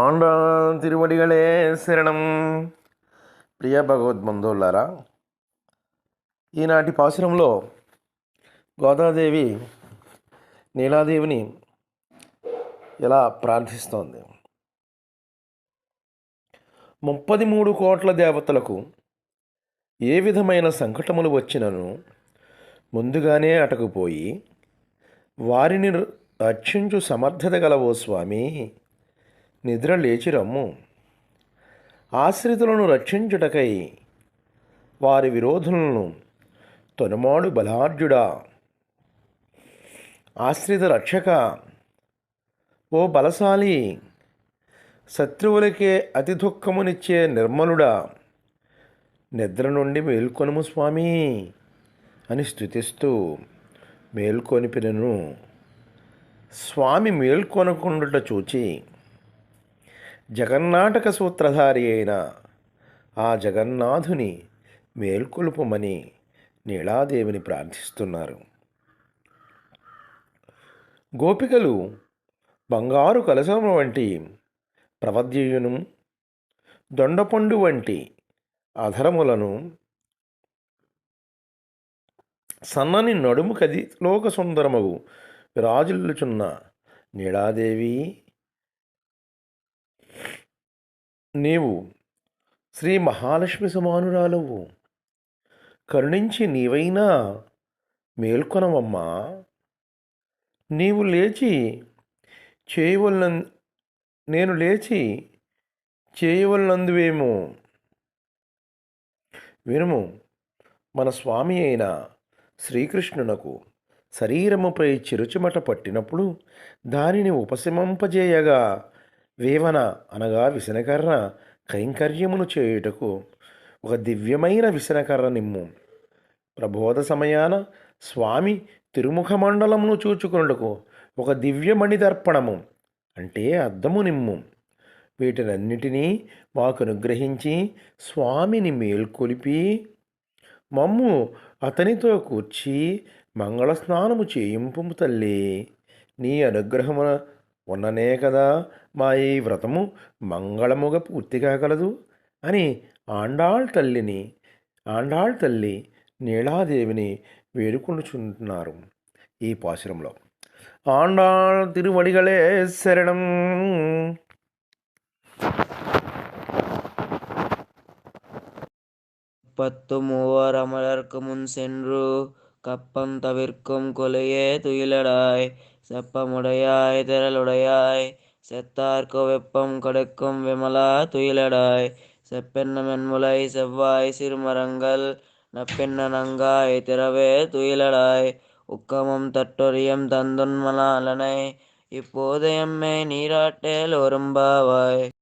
ఆండాన్ తిరువడిగలే శరణం. ప్రియ భగవద్బంధువులారా ఈనాటి పాశురంలో గోదాదేవి నీలాదేవిని ఎలా ప్రార్థిస్తోంది? ముప్పది మూడు కోట్ల దేవతలకు ఏ విధమైన సంకటములు వచ్చినను ముందుగానే అటకుపోయి వారిని రక్షించు సమర్థత గలవో స్వామి నిద్ర లేచి రమ్ము. ఆశ్రితులను రక్షించుటకై వారి విరోధులను తొనమాడు బలార్జుడా. ఆశ్రిత రక్షక ఓ బలశాలి శత్రువులకే అతి దుఃఖమునిచ్చే నిర్మలుడా. నిద్ర నుండి మేల్కొనుము స్వామి అని స్థుతిస్తూ మేల్కొనిపినను. స్వామి మేల్కొనకుండుట చూచి జగన్నాటక సూత్రధారి అయిన ఆ జగన్నాథుని మేల్కొలుపమని నీళాదేవిని ప్రార్థిస్తున్నారు. గోపికలు బంగారు కలశము వంటి ప్రవద్యయును దొండపండు వంటి అధరములను సన్నని నడుము కది లోక సుందరమగు. విరాజుల్లుచున్న నీడాదేవి నీవు శ్రీ మహాలక్ష్మి సమానురాలవు. కరుణించి నీవైనా మేల్కొనవమ్మా. నీవు లేచి చేయవలన నేను లేచి చేయవలనందువేమో వినుము. మన స్వామి అయిన శ్రీకృష్ణునకు శరీరముపై చిరుచుమట పట్టినప్పుడు దానిని ఉపశమింపజేయగా వేవన అనగా విసనకర్ర కైంకర్యమును చేయుటకు ఒక దివ్యమైన విసనకర్ర నిమ్ము. ప్రబోధ సమయాన స్వామి తిరుముఖ మండలమును చూచుకొనుటకు ఒక దివ్యమణి దర్పణము అంటే అద్దము నిమ్ము. వీటినన్నిటినీ మాకు అనుగ్రహించి స్వామిని మేల్కొలిపి మమ్ము అతనితో కూర్చి మంగళ స్నానము చేయింపు తల్లి. నీ అనుగ్రహమున ఉన్ననే కదా మా ఈ వ్రతము మంగళముగా పూర్తి కాగలదు అని ఆండాళ్ తల్లిని ఆండాళ్ తల్లి నీళాదేవిని వేడుకొనుచుంటున్నారు ఈ పాశురంలో. ఆండాళ్ తిరువడిగలే శరణం. பத்து மூவர் அமலர்க்கு முன் சென்று கப்பம் தவிர்க்கும் கொலையே துயிலடாய் செப்பமுடையாய் திரளுடையாய் செத்தார்க்கு வெப்பம் கடுக்கும் விமலா துயிலடாய் செப்பென்ன மென்முலை செவ்வாய் சிறுமரங்கள் நப்பென்ன நங்காய் திறவே துயிலடாய் உக்கமும் தட்டொரியம் தந்துன்மலாலனை இப்போதையம்மே நீராட்டேல் ஒரும்பாவாய்.